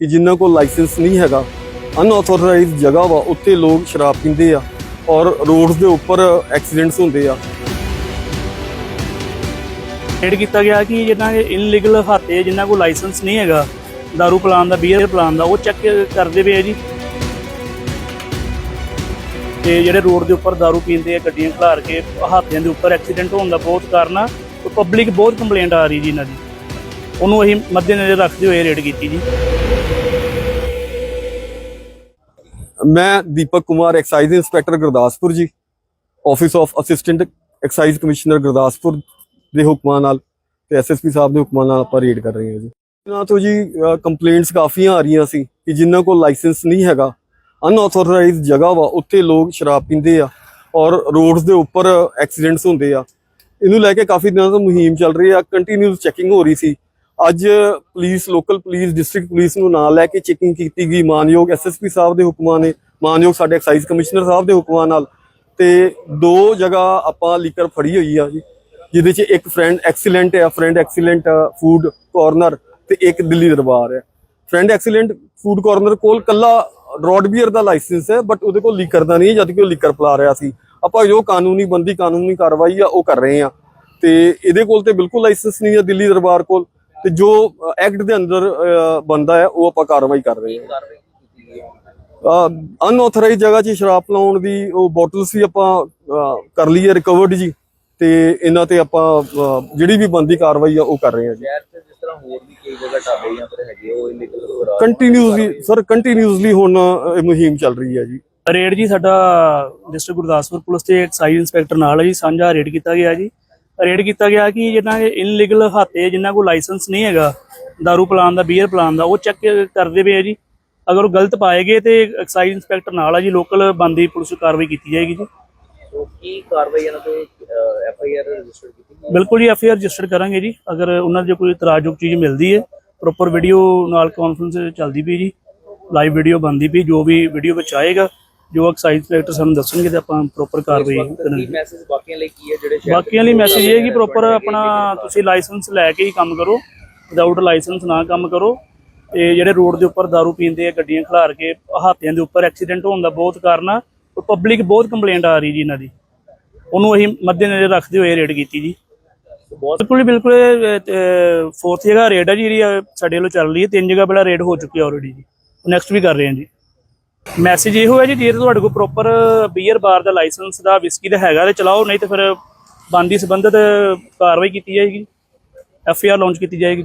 ਕਿ ਜਿਨ੍ਹਾਂ ਕੋਲ ਲਾਇਸੈਂਸ ਨਹੀਂ ਹੈਗਾ ਅਨਆਥੋਰਾਈਜ਼ਡ ਜਗ੍ਹਾ ਵਾ ਉੱਤੇ ਲੋਕ ਸ਼ਰਾਬ ਪੀਂਦੇ ਆ ਔਰ ਰੋਡਸ ਦੇ ਉੱਪਰ ਐਕਸੀਡੈਂਟਸ ਹੁੰਦੇ ਆ। ਐਡ ਕੀਤਾ ਗਿਆ ਕਿ ਜਿਨ੍ਹਾਂ ਦੇ ਇਨਲੀਗਲ ਹਾਤੇ ਜਿਨ੍ਹਾਂ ਕੋਲ ਲਾਇਸੈਂਸ ਨਹੀਂ ਹੈਗਾ, ਦਾਰੂ ਪਲਾਨ ਦਾ ਬੀਅਰ ਪਲਾਨ ਦਾ, ਉਹ ਚੈੱਕ ਕਰਦੇ ਪਏ ਆ ਜੀ। ਤੇ ਜਿਹੜੇ ਰੋਡ ਦੇ ਉੱਪਰ ਦਾਰੂ ਪੀਂਦੇ ਆ, ਗੱਡੀਆਂ ਖਲਾਰ ਕੇ, ਹਾਥੀਆਂ ਦੇ ਉੱਪਰ ਐਕਸੀਡੈਂਟ ਹੋਣ ਦਾ ਬਹੁਤ ਕਾਰਨ ਆ ਪਬਲਿਕ ਬਹੁਤ ਕੰਪਲੇਂਟ ਆ ਰਹੀ ਜੀ ਇਹਨਾਂ ਦੀ। ਉਹਨੂੰ ਅਸੀਂ ਮੱਦੇ ਨਜ਼ਰ ਰੱਖਦੇ ਹੋਏ ਰੇਡ ਕੀਤੀ ਜੀ। ਮੈਂ Deepak Kumar excise inspector Gurdaspur ji office of assistant excise commissioner Gurdaspur ਦੇ ਹੁਕਮਾਂ ਨਾਲ ਤੇ ਐਸਐਸਪੀ ਸਾਹਿਬ ਦੇ ਹੁਕਮਾਂ ਨਾਲ ਆਪਾਂ ਰੇਡ ਕਰ ਰਹੇ ਹਾਂ ਜੀ। ਨਾ ਤੋਂ ਜੀ ਕੰਪਲੇਂਟਸ ਕਾਫੀਆਂ ਆ ਰਹੀਆਂ ਸੀ ਕਿ ਜਿਨ੍ਹਾਂ ਕੋਲ ਲਾਇਸੈਂਸ ਨਹੀਂ ਹੈਗਾ ਅਨਆਥੋਰਾਈਜ਼ਡ ਜਗ੍ਹਾ ਵਾ, ਉੱਥੇ ਲੋਕ ਸ਼ਰਾਬ ਪੀਂਦੇ ਆ ਔਰ ਰੋਡਸ ਦੇ ਉੱਪਰ ਐਕਸੀਡੈਂਟਸ ਹੁੰਦੇ ਆ। ਇਹਨੂੰ ਲੈ ਕੇ ਕਾਫੀ ਦਿਨਾਂ ਤੋਂ ਮੁਹਿੰਮ ਚੱਲ ਰਹੀ ਆ ਕੰਟੀਨਿਊਸ ਚੈਕਿੰਗ ਹੋ ਰਹੀ ਸੀ ਅੱਜ police local police district police ਨੂੰ ਨਾਲ ਲੈ ਕੇ ਚੈਕਿੰਗ ਕੀਤੀ ਗਈ। ਮਾਨਯੋਗ ਐਸਐਸਪੀ ਸਾਹਿਬ ਦੇ ਹੁਕਮਾਂ ਨੇ, ਮਾਨਯੋਗ ਸਾਡੇ ਐਕਸਾਈਜ਼ ਕਮਿਸ਼ਨਰ ਸਾਹਿਬ ਦੇ ਹੁਕਮਾਂ ਨਾਲ ਤੇ ਦੋ ਜਗ੍ਹਾ ਆਪਾਂ ਲੀਕਰ ਫੜੀ ਹੋਈ ਆ ਜੀ, ਜਿਹਦੇ ਚ ਇੱਕ ਫਰੈਂਡ ਐਕਸੀਲੈਂਟ ਹੈ ਫਰੈਂਡ ਐਕਸੀਲੈਂਟ ਫੂਡ ਕਾਰਨਰ ਤੇ ਇੱਕ ਦਿੱਲੀ ਦਰਬਾਰ ਹੈ ਫਰੈਂਡ ਐਕਸੀਲੈਂਟ ਫੂਡ ਕਾਰਨਰ ਕੋਲ ਕੱਲਾ ਰੋਡ ਬੀਅਰ ਦਾ ਲਾਇਸੈਂਸ ਹੈ ਬਟ ਉਹਦੇ ਕੋਲ ਲੀਕਰ ਦਾ ਨਹੀਂ ਹੈ ਜਦ ਕਿ ਉਹ ਲੀਕਰ ਪਲਾ ਰਿਹਾ ਸੀ। ਆਪਾਂ ਜੋ ਕਾਨੂੰਨੀ ਬੰਦੀ, ਕਾਨੂੰਨੀ ਕਾਰਵਾਈ ਆ, ਉਹ ਕਰ ਰਹੇ ਆ। ਤੇ ਇਹਦੇ ਕੋਲ ਤੇ ਬਿਲਕੁਲ ਲਾਇਸੈਂਸ ਨਹੀਂ ਹੈ ਦਿੱਲੀ ਦਰਬਾਰ ਕੋਲ। ਤੇ ਜੋ ਐਕਟ ਦੇ ਅੰਦਰ ਬੰਦਾ ਹੈ ਉਹ ਆਪਾਂ ਕਾਰਵਾਈ ਕਰ ਰਹੇ ਹਾਂ। ਅਨਆਥੋਰਾਈਜ਼ ਜਗ੍ਹਾ 'ਚ ਸ਼ਰਾਬ ਪਲਾਉਣ ਦੀ ਉਹ ਬੋਟਲ ਸੀ ਆਪਾਂ ਕਰ ਲਈ ਹੈ ਰਿਕਵਰਡ ਜੀ। ਤੇ ਇਹਨਾਂ ਤੇ ਆਪਾਂ ਜਿਹੜੀ ਵੀ ਬੰਦੀ ਕਾਰਵਾਈ ਆ ਉਹ ਕਰ ਰਹੇ ਹਾਂ ਜੀ। ਸ਼ਹਿਰ 'ਚ ਜਿਸ ਤਰ੍ਹਾਂ ਹੋਰ ਵੀ ਕਈ ਜਗ੍ਹਾ ਢਾਬੇ ਜਾਂ ਫਿਰ ਹੈਗੇ ਉਹ ਇਲੀਗਲ ਕੰਟੀਨਿਊਸਲੀ ਸਰ ਕੰਟੀਨਿਊਸਲੀ ਹੁਣ ਇਹ ਮੁਹਿੰਮ ਚੱਲ ਰਹੀ ਹੈ ਜੀ। ਰੇਡ ਜੀ ਸਾਡਾ ਡਿਸਟ੍ਰਿਕਟ ਗੁਰਦਾਸਪੁਰ ਪੁਲਿਸ ਤੇ ਐਕਸਾਈਜ਼ ਇੰਸਪੈਕਟਰ ਨਾਲ ਹੈ ਜੀ ਸਾਂਝਾ ਰੇਡ ਕੀਤਾ ਗਿਆ ਜੀ। ਰੇਡ ਕੀਤਾ ਗਿਆ ਕਿ ਜਿਨ੍ਹਾਂ ਦੇ ਇਨਲੀਗਲ ਹਾਤੇ ਜਿਨ੍ਹਾਂ ਕੋਲ ਲਾਇਸੈਂਸ ਨਹੀਂ ਹੈਗਾ दारू ਪਲਾਨ ਦਾ ਬੀਅਰ ਪਲਾਨ ਦਾ ਉਹ ਚੈੱਕ ਕਰਦੇ ਪਏ ਆ ਜੀ। ਅਗਰ ਉਹ ਗਲਤ ਪਾਏਗੇ ਤੇ ਐਕਸਾਈਜ਼ ਇੰਸਪੈਕਟਰ ਨਾਲ ਆ ਜੀ ਲੋਕਲ ਬੰਦੀ ਪੁਲਿਸ ਕਾਰਵਾਈ ਕੀਤੀ ਜਾਏਗੀ ਜੀ। ਕੀ ਕਾਰਵਾਈ ਇਹਨਾਂ ਤੇ ਐਫ ਆਈ ਆਰ ਰਜਿਸਟਰ ਕੀਤੀ ਬਿਲਕੁਲ ਜੀ ਐਫਆਈਆਰ ਰਜਿਸਟਰ ਕਰਾਂਗੇ ਜੀ। ਅਗਰ ਉਹਨਾਂ ਦੇ ਕੋਈ ਇਤਰਾਜ਼ਯੋਗ ਚੀਜ਼ ਮਿਲਦੀ ਹੈ ਪ੍ਰੋਪਰ ਵੀਡੀਓ ਨਾਲ ਕਾਨਫਰੰਸ ਚੱਲਦੀ ਪਈ ਜੀ ਲਾਈਵ ਵੀਡੀਓ ਬਣਦੀ ਪਈ ਜੋ ਵੀ ਵੀਡੀਓ ਵਿੱਚ ਆਏਗਾ ਜੋ ਐਕਸਾਈਜ਼ ਇੰਸਪੈਕਟਰ ਸਾਨੂੰ ਦੱਸਣਗੇ ਤੇ ਆਪਾਂ ਪ੍ਰੋਪਰ ਕਾਰਵਾਈ ਕਰਾਂਗੇ। ਮੈਸੇਜ ਬਾਕੀਆਂ ਲਈ ਕੀ ਹੈ ਜਿਹੜੇ ਬਾਕੀਆਂ ਲਈ ਮੈਸੇਜ ਇਹ ਹੈ ਕਿ ਪ੍ਰੋਪਰ ਆਪਣਾ ਤੁਸੀਂ ਲਾਇਸੈਂਸ ਲੈ ਕੇ ਹੀ ਕੰਮ ਕਰੋ। ਵਿਦਆਊਟ ਲਾਇਸੈਂਸ ਨਾ ਕੰਮ ਕਰੋ। ਤੇ ਜਿਹੜੇ ਰੋਡ ਦੇ ਉੱਪਰ दारू ਪੀਂਦੇ ਆ ਗੱਡੀਆਂ ਖਲਾਰ ਕੇ ਹਾਤਿਆਂ ਦੇ ਉੱਪਰ ਐਕਸੀਡੈਂਟ ਹੋਣ ਦਾ ਬਹੁਤ ਕਾਰਨ ਆ। ਪਬਲਿਕ ਬਹੁਤ ਕੰਪਲੇਂਟ ਆ ਰਹੀ ਜੀ ਇਹਨਾਂ ਦੀ। ਉਹਨੂੰ ਅਸੀਂ ਮੱਦੇਨਜ਼ਰ ਰੱਖਦੇ ਹੋਏ ਰੇਡ ਕੀਤੀ ਜੀ। ਬਿਲਕੁਲ ਬਿਲਕੁਲ ਫੋਰਥ ਜਗ੍ਹਾ ਰੇਡ ਹੈ ਜੀ ਜਿਹੜੀ ਸਾਡੇ ਵੱਲੋਂ ਚੱਲ ਰਹੀ ਹੈ। ਤਿੰਨ ਜਗ੍ਹਾ ਪਹਿਲਾਂ ਰੇਡ ਹੋ ਚੁੱਕੀ ਹੈ ਆਲਰੇਡੀ ਜੀ। ਨੈਕਸਟ ਵੀ ਕਰ ਰਹੇ ਹਾਂ ਜੀ। ਮੈਸੇਜ ਇਹੋ ਹੈ ਜੀ ਜੇ ਤੁਹਾਡੇ ਕੋਲ ਪ੍ਰੋਪਰ ਬੀਅਰ ਬਾਰ ਦਾ ਲਾਇਸੈਂਸ ਦਾ ਵਿਸਕੀ ਦਾ ਹੈਗਾ ਤੇ ਚਲਾਓ, ਨਹੀਂ ਤੇ ਫਿਰ ਬੰਦੀ ਸੰਬੰਧਤ ਕਾਰਵਾਈ ਕੀਤੀ ਜਾਏਗੀ। ਐਫ ਆਈ ਆਰ ਲਾਂਚ ਕੀਤੀ ਜਾਏਗੀ।